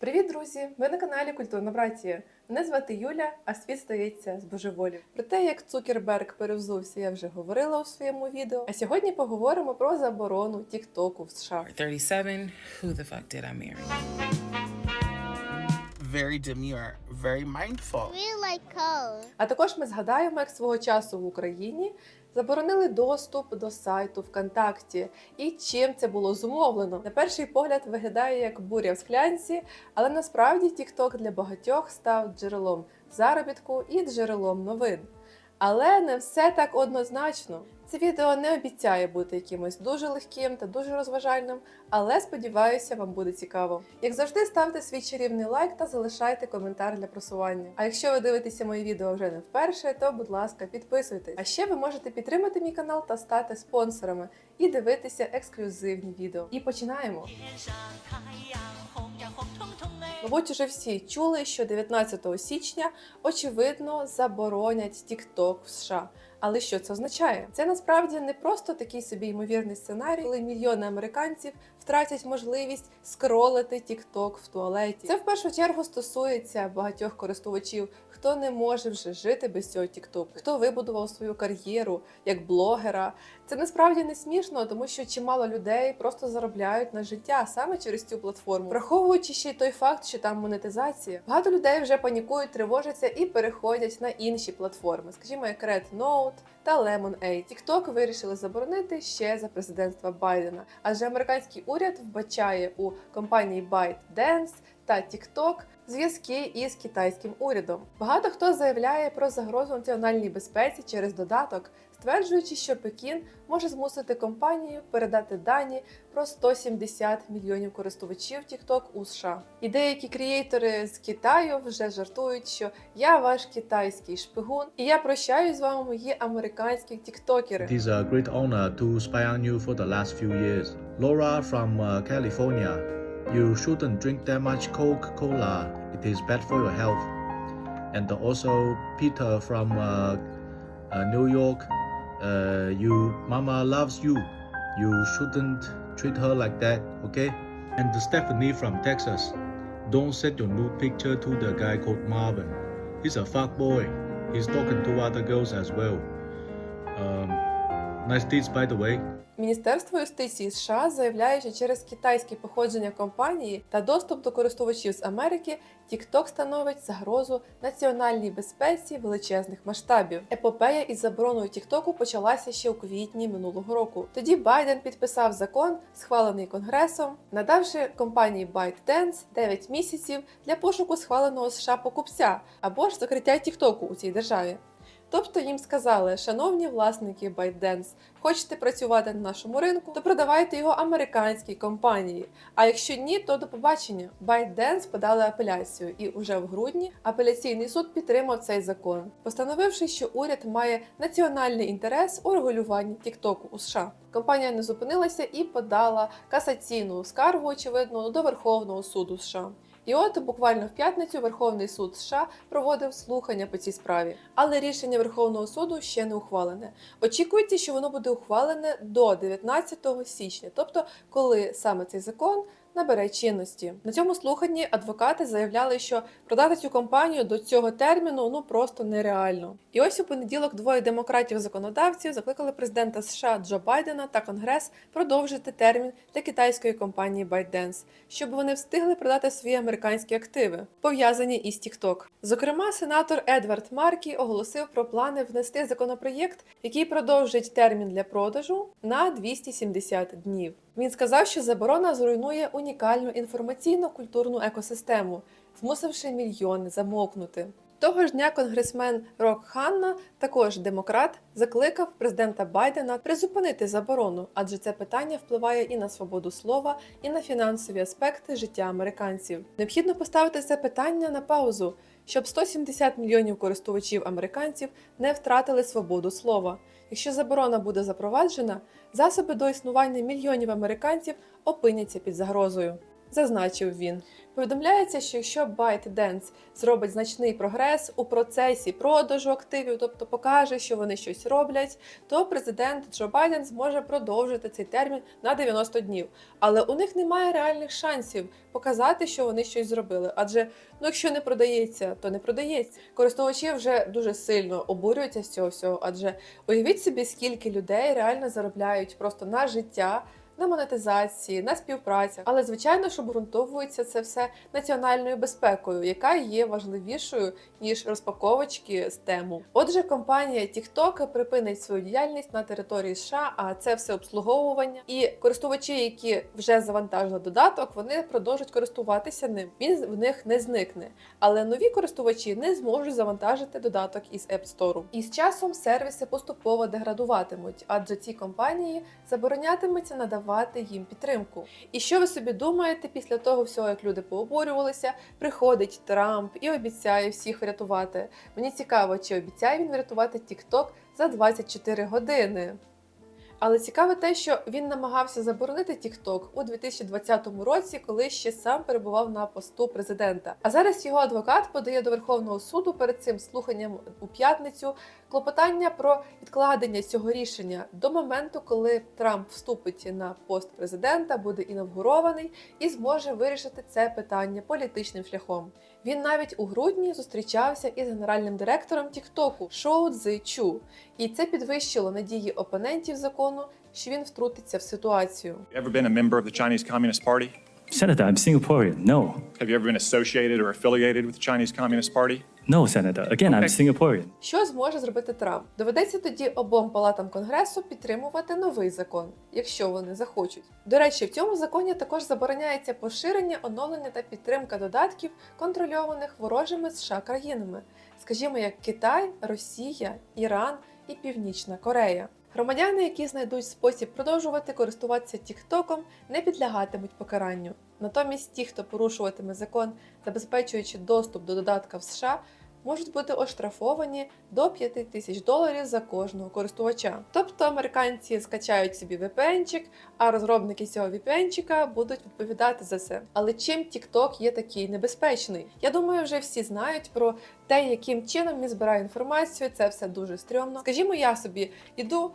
Привіт, друзі! Ви на каналі Культурна Братія. Мене звати Юля, а світ стається з божеволів. Про те, як Цукерберг перевзувся, я вже говорила у своєму відео. А сьогодні поговоримо про заборону Тіктоку в США. 37. Who the fuck did I marry? very demure, very mindful. We like cold. А також ми згадаємо, як свого часу в Україні заборонили доступ до сайту ВКонтакті і чим це було зумовлено. На перший погляд виглядає як буря в склянці, але насправді TikTok для багатьох став джерелом заробітку і джерелом новин. Але не все так однозначно. Це відео не обіцяє бути якимось дуже легким та дуже розважальним, але сподіваюся, вам буде цікаво. Як завжди, ставте свій чарівний лайк та залишайте коментар для просування. А якщо ви дивитеся мої відео вже не вперше, то будь ласка, підписуйтесь. А ще ви можете підтримати мій канал та стати спонсорами і дивитися ексклюзивні відео. І починаємо. Мабуть, уже всі чули, що 19 січня очевидно заборонять TikTok в США. Але що це означає? Це насправді не просто такий собі ймовірний сценарій, коли мільйони американців втратять можливість скролити TikTok в туалеті. Це в першу чергу стосується багатьох користувачів, хто не може вже жити без цього TikTok, хто вибудував свою кар'єру як блогера. Це насправді не смішно, тому що чимало людей просто заробляють на життя саме через цю платформу, враховуючи ще й той факт, що там монетизація. Багато людей вже панікують, тривожаться і переходять на інші платформи, скажімо, як Red Note та Lemonade. TikTok вирішили заборонити ще за президентства Байдена, адже американський уряд вбачає у компанії ByteDance та TikTok зв'язки із китайським урядом. Багато хто заявляє про загрозу національній безпеці через додаток, стверджуючи, що Пекін може змусити компанію передати дані про 170 мільйонів користувачів TikTok у США. І деякі крієйтори з Китаю вже жартують, що я ваш китайський шпигун, і я прощаюсь з вами, мої американські тіктокери. It is a great honor to spy on you for the last few years. Laura from uh, California, you shouldn't drink that much Coca Cola, it is bad for your health. And also, Peter from uh, uh, New York, uh, you mama loves you. You shouldn't treat her like that, okay? And Stephanie from Texas, don't send your nude picture to the guy called Marvin. He's a fuck boy. He's talking to other girls as well. Um, nice deeds, by the way. Міністерство юстиції США заявляє, що через китайське походження компанії та доступ до користувачів з Америки TikTok становить загрозу національній безпеці величезних масштабів. Епопея із забороною TikTok почалася ще у квітні минулого року. Тоді Байден підписав закон, схвалений конгресом, надавши компанії ByteDance 9 місяців для пошуку схваленого США покупця або ж закриття TikTok у цій державі. Тобто їм сказали, шановні власники ByteDance, хочете працювати на нашому ринку, то продавайте його американській компанії. А якщо ні, то до побачення. ByteDance подали апеляцію, і уже в грудні апеляційний суд підтримав цей закон, постановивши, що уряд має національний інтерес у регулюванні TikTok у США. Компанія не зупинилася і подала касаційну скаргу, очевидно, до Верховного суду США. І от буквально в п'ятницю Верховний суд США проводив слухання по цій справі, але рішення Верховного суду ще не ухвалене. Очікується, що воно буде ухвалене до 19 січня, тобто коли саме цей закон набере чинності. На цьому слуханні адвокати заявляли, що продати цю компанію до цього терміну ну просто нереально. І ось у понеділок двоє демократів-законодавців закликали президента США Джо Байдена та Конгрес продовжити термін для китайської компанії ByteDance, щоб вони встигли продати свої американські активи, пов'язані із TikTok. Зокрема, сенатор Едвард Маркі оголосив про плани внести законопроєкт, який продовжить термін для продажу на 270 днів. Він сказав, що заборона зруйнує унікальну інформаційно-культурну екосистему, змусивши мільйони замовкнути. Того ж дня конгресмен Рок Ханна, також демократ, закликав президента Байдена призупинити заборону, адже це питання впливає і на свободу слова, і на фінансові аспекти життя американців. Необхідно поставити це питання на паузу, щоб 170 мільйонів користувачів американців не втратили свободу слова. Якщо заборона буде запроваджена, засоби до існування мільйонів американців опиняться під загрозою. Зазначив він. Повідомляється, що якщо ByteDance зробить значний прогрес у процесі продажу активів, тобто покаже, що вони щось роблять, то президент Джо Байден зможе продовжити цей термін на 90 днів. Але у них немає реальних шансів показати, що вони щось зробили. Адже ну, якщо не продається, то не продається. Користувачі вже дуже сильно обурюються з цього всього, адже уявіть собі, скільки людей реально заробляють просто на життя. На монетизації, на співпрацях, але звичайно ж обґрунтовується це все національною безпекою, яка є важливішою ніж розпаковочки з тему. Отже, компанія TikTok припинить свою діяльність на території США, а це все обслуговування. І користувачі, які вже завантажили додаток, вони продовжать користуватися ним. Він в них не зникне. Але нові користувачі не зможуть завантажити додаток із App Store. І з часом сервіси поступово деградуватимуть, адже ці компанії заборонятиметься надавати їм підтримку. І що ви собі думаєте після того всього, як люди пообурювалися, приходить Трамп і обіцяє всіх врятувати. Мені цікаво, чи обіцяє він врятувати TikTok за 24 години. Але цікаве те, що він намагався заборонити TikTok у 2020 році, коли ще сам перебував на посту президента. А зараз його адвокат подає до Верховного суду перед цим слуханням у п'ятницю клопотання про відкладення цього рішення до моменту, коли Трамп вступить на пост президента, буде інавгурований і зможе вирішити це питання політичним шляхом. Він навіть у грудні зустрічався із генеральним директором Тіктоку Шоу Цзи Чу, і це підвищило надії опонентів закону, що він втрутиться в ситуацію. Ever been a member of the Chinese Communist Party? Senator, I'm Singaporean. No. Have you ever been associated or affiliated with the Chinese Communist Party? No, Senator. Again, I'm Singaporean. Що зможе зробити Трамп? Доведеться тоді обом палатам конгресу підтримувати новий закон, якщо вони захочуть. До речі, в цьому законі також забороняється поширення, оновлення та підтримка додатків, контрольованих ворожими США країнами, скажімо, як Китай, Росія, Іран і Північна Корея. Громадяни, які знайдуть спосіб продовжувати користуватися Тіктоком, не підлягатимуть покаранню. Натомість ті, хто порушуватиме закон, забезпечуючи доступ до додатка в США, можуть бути оштрафовані до 5 тисяч доларів за кожного користувача. Тобто американці скачають собі VPN-чик, а розробники цього VPN-чика будуть відповідати за це. Але чим TikTok є такий небезпечний? Я думаю, вже всі знають про те, яким чином він збирає інформацію. Це все дуже стрьомно. Скажімо, я собі іду,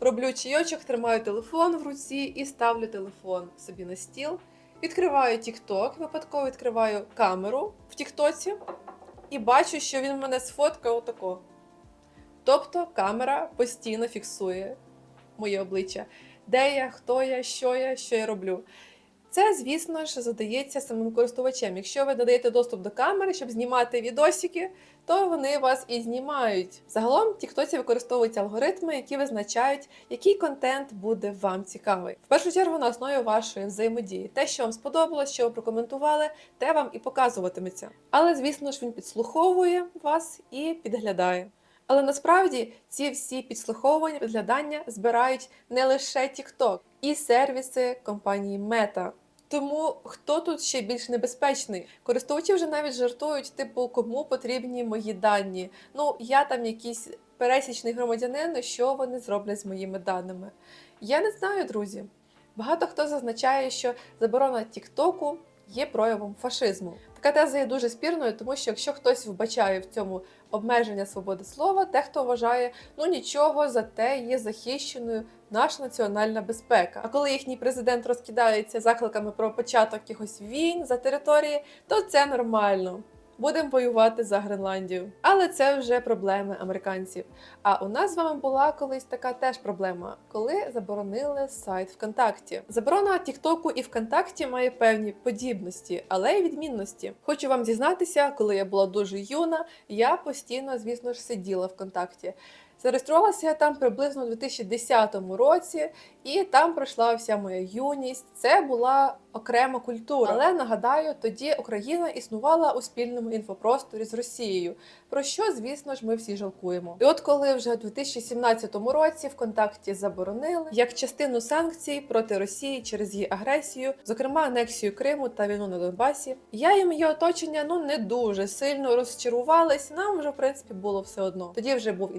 роблю чайочок, тримаю телефон в руці і ставлю телефон собі на стіл. Відкриваю TikTok, випадково відкриваю камеру в Тіктоці і бачу, що він мене сфоткав отако. Тобто камера постійно фіксує моє обличчя, де я, хто я, що я, що я роблю. Це, звісно ж, задається самим користувачем. Якщо ви надаєте доступ до камери, щоб знімати відосики, то вони вас і знімають. Загалом, в Тіктоці використовуються алгоритми, які визначають, який контент буде вам цікавий. В першу чергу на основі вашої взаємодії. Те, що вам сподобалось, що ви прокоментували, те вам і показуватиметься. Але, звісно ж, він підслуховує вас і підглядає. Але насправді ці всі підслуховування, підглядання збирають не лише TikTok, і сервіси компанії Meta. Тому хто тут ще більш небезпечний? Користувачі вже навіть жартують, типу, кому потрібні мої дані. Ну, я там якийсь пересічний громадянин, що вони зроблять з моїми даними. Я не знаю, друзі. Багато хто зазначає, що заборона Тіктоку є проявом фашизму. Така теза є дуже спірною, тому що якщо хтось вбачає в цьому обмеження свободи слова, дехто вважає, ну нічого, зате є захищеною наша національна безпека. А коли їхній президент розкидається закликами про початок якихось війн за території, то це нормально. Будемо воювати за Гренландію. Але це вже проблеми американців. А у нас з вами була колись така теж проблема, коли заборонили сайт ВКонтакті. Заборона Тіктоку і ВКонтакті має певні подібності, але й відмінності. Хочу вам зізнатися, коли я була дуже юна, я постійно, звісно ж, сиділа ВКонтакті. Зареєструвалася я там приблизно у 2010 році, і там пройшла вся моя юність. Це була окрема культура. Але нагадаю, тоді Україна існувала у спільному інфопросторі з Росією, про що, звісно ж, ми всі жалкуємо. І от коли вже у 2017 році ВКонтакті заборонили як частину санкцій проти Росії через її агресію, зокрема анексію Криму та війну на Донбасі, я і моє оточення ну не дуже сильно розчарувались. Нам вже в принципі було все одно. Тоді вже був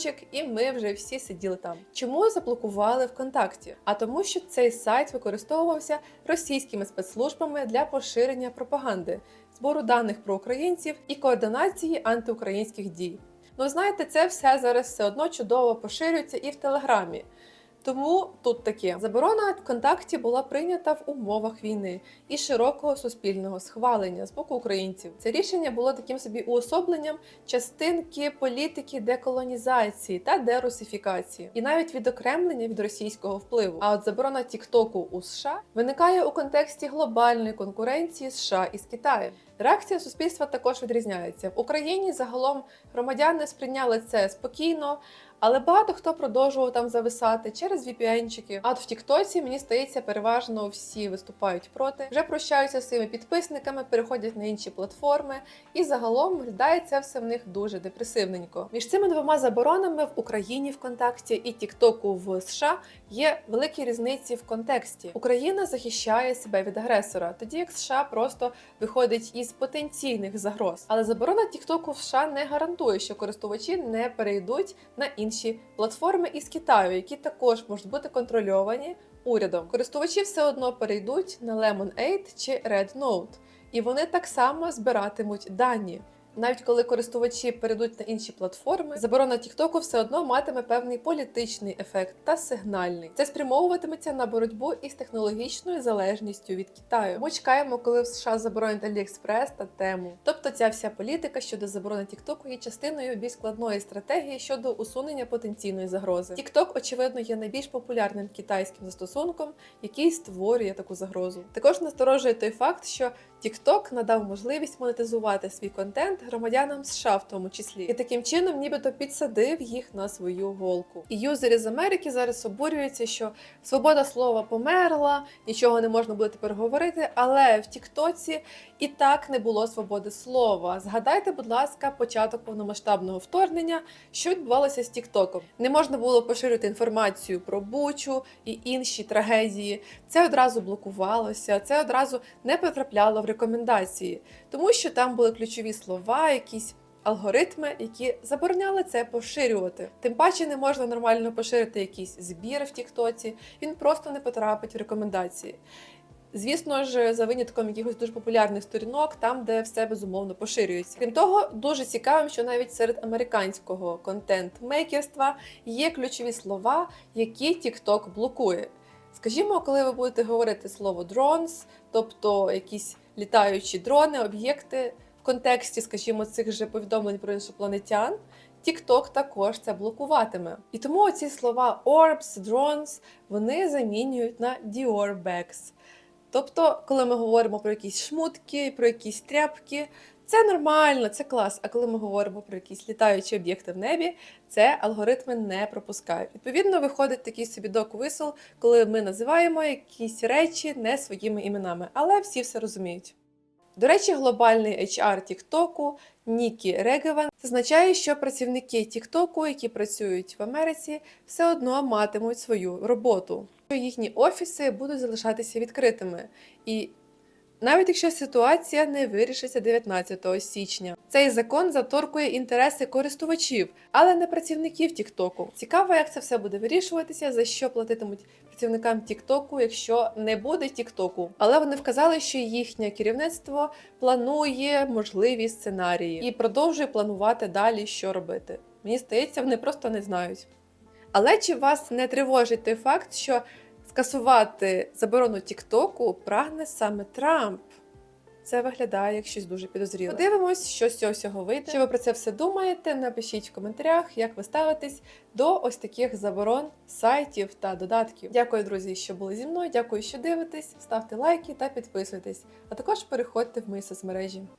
інстаграмчик, і ми вже всі сиділи там. Чому заблокували ВКонтакті? А тому, що цей сайт використовувався російськими спецслужбами для поширення пропаганди, збору даних про українців і координації антиукраїнських дій. Ну, знаєте, це все зараз все одно чудово поширюється і в Телеграмі. Тому тут таке заборона ВКонтакті була прийнята в умовах війни і широкого суспільного схвалення з боку українців. Це рішення було таким собі уособленням частинки політики деколонізації та дерусифікації, і навіть відокремлення від російського впливу. А от заборона Тіктоку у США виникає у контексті глобальної конкуренції США із Китаєм. Реакція суспільства також відрізняється в Україні. Загалом громадяни сприйняли це спокійно. Але багато хто продовжував там зависати через VPN-чики. А в Тіктоці мені здається, переважно всі виступають проти, вже прощаються з своїми підписниками, переходять на інші платформи, і загалом виглядає це все в них дуже депресивненько. Між цими двома заборонами в Україні ВКонтакті і Тіктоку в США є великі різниці в контексті. Україна захищає себе від агресора, тоді як США просто виходить із потенційних загроз. Але заборона Тіктоку в США не гарантує, що користувачі не перейдуть на інші платформи із Китаю, які також можуть бути контрольовані урядом. Користувачі все одно перейдуть на Lemonade чи RedNote, і вони так само збиратимуть дані. Навіть коли користувачі перейдуть на інші платформи, заборона TikTok все одно матиме певний політичний ефект та сигнальний. Це спрямовуватиметься на боротьбу із технологічною залежністю від Китаю. Ми чекаємо, коли в США заборонять AliExpress та тему. Тобто, ця вся політика щодо заборони TikTok є частиною більш складної стратегії щодо усунення потенційної загрози. TikTok, очевидно, є найбільш популярним китайським застосунком, який створює таку загрозу. Також насторожує той факт, що TikTok надав можливість монетизувати свій контент громадянам США, в тому числі, і таким чином, нібито підсадив їх на свою голку. І юзери з Америки зараз обурюються, що свобода слова померла, нічого не можна буде тепер говорити. Але в Тіктоці і так не було свободи слова. Згадайте, будь ласка, початок повномасштабного вторгнення, що відбувалося з Тіктоком. Не можна було поширити інформацію про Бучу і інші трагедії. Це одразу блокувалося, це одразу не потрапляло в рекомендації, тому що там були ключові слова, якісь. Алгоритми, які забороняли це поширювати. Тим паче не можна нормально поширити якийсь збір в Тіктоці, він просто не потрапить в рекомендації. Звісно ж, за винятком якихось дуже популярних сторінок, там, де все безумовно поширюється. Крім того, дуже цікавим, що навіть серед американського контент-мейкерства є ключові слова, які TikTok блокує. Скажімо, коли ви будете говорити слово drones, тобто якісь літаючі дрони, об'єкти в контексті, скажімо, цих же повідомлень про іншопланетян, TikTok також це блокуватиме. І тому ці слова orbs, drones, вони замінюють на Dior bags. Тобто, коли ми говоримо про якісь шмутки, про якісь тряпки, це нормально, це клас. А коли ми говоримо про якісь літаючі об'єкти в небі, це алгоритми не пропускають. Відповідно, виходить такий собі док-висел, коли ми називаємо якісь речі не своїми іменами, але всі все розуміють. До речі, глобальний HR Тіктоку Нікі Регеван зазначає, що працівники Тіктоку, які працюють в Америці, все одно матимуть свою роботу. Їхні офіси будуть залишатися відкритими. І навіть якщо ситуація не вирішиться 19 січня, цей закон заторкує інтереси користувачів, але не працівників Тіктоку. Цікаво, як це все буде вирішуватися, за що платитимуть працівникам Тіктоку, якщо не буде Тіктоку. Але вони вказали, що їхнє керівництво планує можливі сценарії і продовжує планувати далі, що робити. Мені здається, вони просто не знають. Але чи вас не тривожить той факт, що скасувати заборону Тіктоку прагне саме Трамп? Це виглядає як щось дуже підозріле. Подивимось, що з цього всього вийде. Що ви про це все думаєте? Напишіть в коментарях, як ви ставитесь до ось таких заборон сайтів та додатків. Дякую, друзі, що були зі мною. Дякую, що дивитесь. Ставте лайки та підписуйтесь. А також переходьте в мої соцмережі.